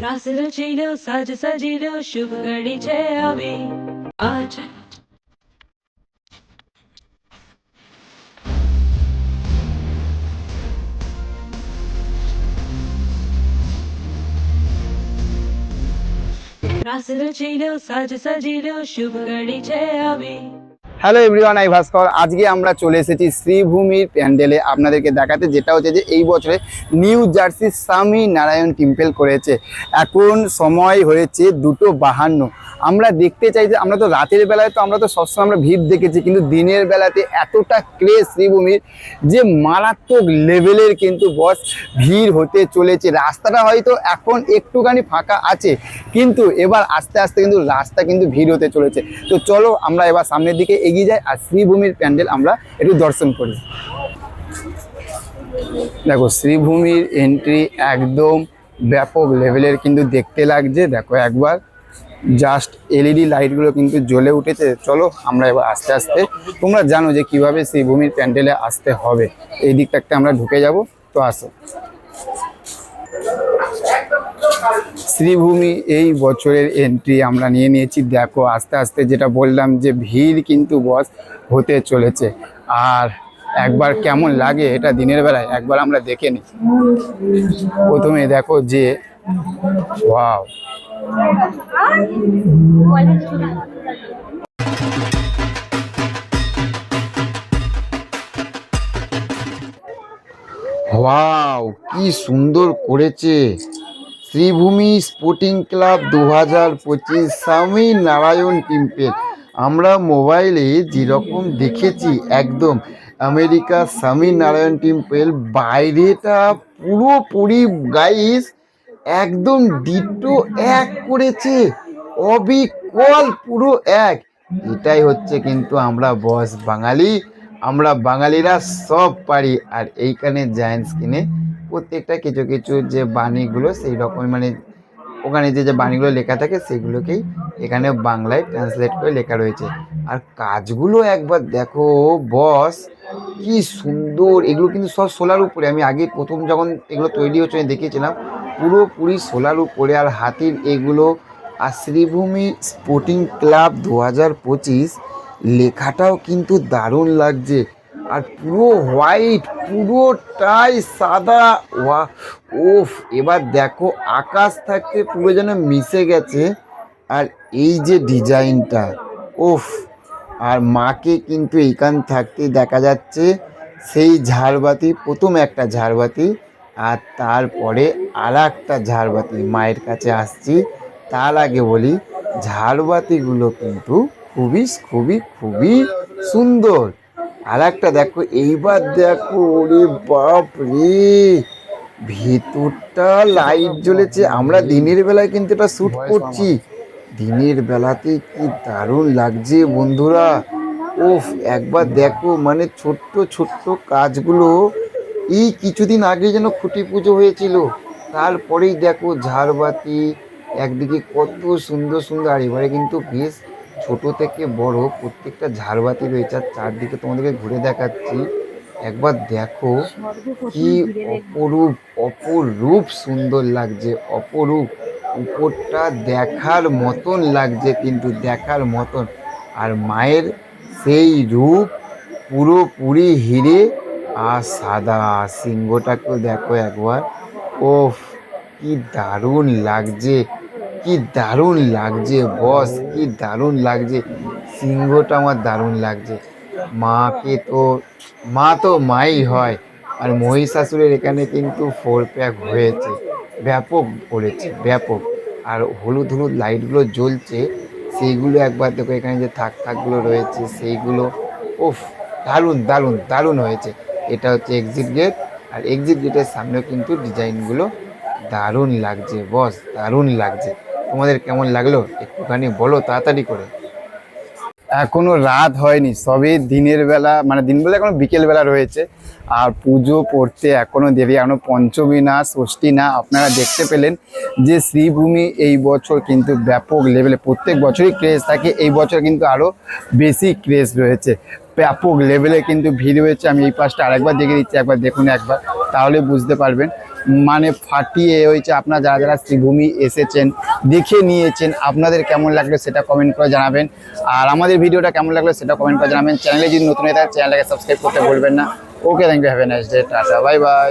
રાસ રચી લો સજ સજી લો શુભ ઘડી છે હવે આજ રાસ રચી લો સજ શુભ ઘડી છે હવે হ্যালো এভরিওয়ান আই ভাস্কর আজকে আমরা চলে এসেছি শ্রীভূমির প্যান্ডেলে আপনাদেরকে দেখাতে, যেটা হচ্ছে যে এই বছরে নিউ জার্সি স্বামী নারায়ণ টেম্পেল করেছে। এখন সময় হয়েছে দুটো বাহান্ন। আমরা দেখতে চাই যে, আমরা তো রাতের বেলায় তো আমরা তো সবসময় আমরা ভিড় দেখেছি, কিন্তু দিনের বেলাতে এতটা ক্রেজ শ্রীভূমির যে মারাত্মক লেভেলের কিন্তু বস ভিড় হতে চলেছে। রাস্তাটা হয়তো এখন একটুখানি ফাঁকা আছে, কিন্তু এবার আস্তে আস্তে কিন্তু রাস্তা কিন্তু ভিড় হতে চলেছে। তো চলো আমরা এবার সামনের দিকে এগিয়ে যাই আর শ্রীভূমির প্যান্ডেল আমরা একটু দর্শন করি। দেখো, শ্রীভূমির এন্ট্রি একদম ব্যাপক লেভেলের কিন্তু দেখতে লাগছে। দেখো, একবার জাস্ট এলইডি লাইটগুলো কিন্তু জ্বলে উঠেছে। চলো, আমরা এবার আস্তে আস্তে তোমরা জানো যে কীভাবে শ্রীভূমির প্যান্ডেলে আসতে হবে। এই দিকটাতে আমরা ঢুকে যাব। তো আসো। শ্রীভূমি, এই বছরের এন্ট্রি আমরা নিয়ে নিয়েছি। দেখো, আস্তে আস্তে যেটা বললাম যে ভিড় কিন্তু বস হতে চলেছে। আর একবার কেমন লাগে এটা দিনের বেলায় একবার আমরা দেখে নিই। প্রথমে দেখো যে, ওয়াও। ওয়াও, কি সুন্দর করেছে। শ্রীভূমি স্পোর্টিং ক্লাব দু হাজার পঁচিশ স্বামী নারায়ণ টেম্পেল আমরা মোবাইলে যেরকম দেখেছি একদম আমেরিকা স্বামী নারায়ণ টেম্পেল বাইরেটা পুরোপুরি গাইস একদম ডিটো এক করেছে। অবিকল পুরো এক। এটাই হচ্ছে কিন্তু আমরা বস বাঙালি। আমরা বাঙালিরা সব পারি। আর এইখানে জায়েন্টস কিনে প্রত্যেকটা কিছু কিছু যে বাণীগুলো সেই রকম মানে ওখানে যে যে বাণীগুলো লেখা থাকে সেগুলোকেই এখানে বাংলায় ট্রান্সলেট করে লেখা রয়েছে। আর কাজগুলো একবার দেখো, বস কি সুন্দর, এগুলো কিন্তু সব সোলার উপরে। আমি আগে প্রথম যখন এগুলো তৈরি হচ্ছে আমি দেখিয়েছিলাম, পুরোপুরি সোলার উপরে আর হাতির এগুলো। আর শ্রীভূমি স্পোর্টিং ক্লাব দু হাজার পঁচিশ, লেখাটাও কিন্তু দারুণ লাগছে। আর পুরো হোয়াইট পুরোটাই সাদা। ওয়া ওফ এবার দেখো, আকাশ থাকতে পুরো যেন মিশে গেছে। আর এই যে ডিজাইনটা ওফ আর মাকে কিন্তু এইখান থাকতে দেখা যাচ্ছে, সেই ঝাড়বাতি, প্রথম একটা ঝাড়বাতি, আর তারপরে আর একটা ঝাড়বাতি মায়ের কাছে আসছি। তার আগে বলি, ঝাড়বাতিগুলো কিন্তু খুবই খুবই খুবই সুন্দর। আর একটা দেখো এইবার দেখো ওরে বাপ রে ভেতরটা লাইট জ্বলেছে। আমরা দিনের বেলায় কিন্তু এটা শ্যুট করছি। দিনের বেলাতে কি দারুণ লাগছে বন্ধুরা। ওফ একবার দেখো মানে ছোট্ট ছোট্ট কাজগুলো এই কিছুদিন আগে যেন খুঁটি পুজো হয়েছিল। তারপরেই দেখো ঝাড়বাতি একদিকে কত সুন্দর সুন্দর আর এবারে কিন্তু বেশ ছোট থেকে বড় প্রত্যেকটা ঝাড়বাতি রয়েছে আর চারদিকে তোমাদেরকে ঘুরে দেখাচ্ছি। একবার দেখো কি অপরূপ অপরূপ সুন্দর লাগছে অপরূপ। উপরটা দেখার মতন লাগছে কিন্তু দেখার মতন। আর মায়ের সেই রূপ পুরোপুরি হিরে আর সাদা। সিংহটাকেও দেখো একবার। ওফ কি দারুণ লাগছে। কি দারুণ লাগছে বস কি দারুণ লাগছে। সিংহটা আমার দারুণ লাগছে। মাকে তো, মা তো মাই হয়। আর মহিষাসুরের এখানে কিন্তু ফোর প্যাক হয়েছে। ব্যাপক পড়েছে, ব্যাপক। আর হলুদ হলুদ লাইটগুলো জ্বলছে, সেইগুলো একবার দেখো, এখানে যে থাক থাকগুলো রয়েছে, সেইগুলো ওফ দারুণ দারুণ দারুণ হয়েছে। এটা হচ্ছে এক্সিট গেট আর এক্সিট গেটের সামনেও কিন্তু ডিজাইনগুলো দারুণ লাগছে বস দারুণ লাগছে। তোমাদের কেমন লাগল? একটুখানি বলো তাড়াতাড়ি করে। এখনও রাত হয়নি, সবে দিনের বেলা মানে দিন বেলা এখনও বিকেল বেলা রয়েছে। আর পুজো পড়তে এখনও দেরি, এখনও পঞ্চমী না, ষষ্ঠী না, আপনারা দেখতে পেলেন যে শ্রীভূমি এই বছর কিন্তু ব্যাপক লেভেলে প্রত্যেক বছরই ক্রেজ থাকে, এই বছর কিন্তু আরও বেশি ক্রেজ রয়েছে। ব্যাপক লেভেলে কিন্তু ভিড় হয়েছে, আমি এই পাশটা আরেকবার দেখে দিচ্ছি, একবার দেখুন একবার, তাহলে বুঝতে পারবেন। মানে ফাটিয়ে হয়েছে। আপনারা যারা যারা শ্রীভূমি এসেছেন, দেখে নিয়েছেন, আপনাদের কেমন লাগল সেটা কমেন্ট করে জানাবেন। আর আমাদের ভিডিওটা কেমন লাগল সেটা কমেন্ট করে জানাবেন। চ্যানেলে যদি নতুন হয়ে থাকে চ্যানেলটাকে সাবস্ক্রাইব করতে বলবেন না। Okay thank you have a nice day tata bye bye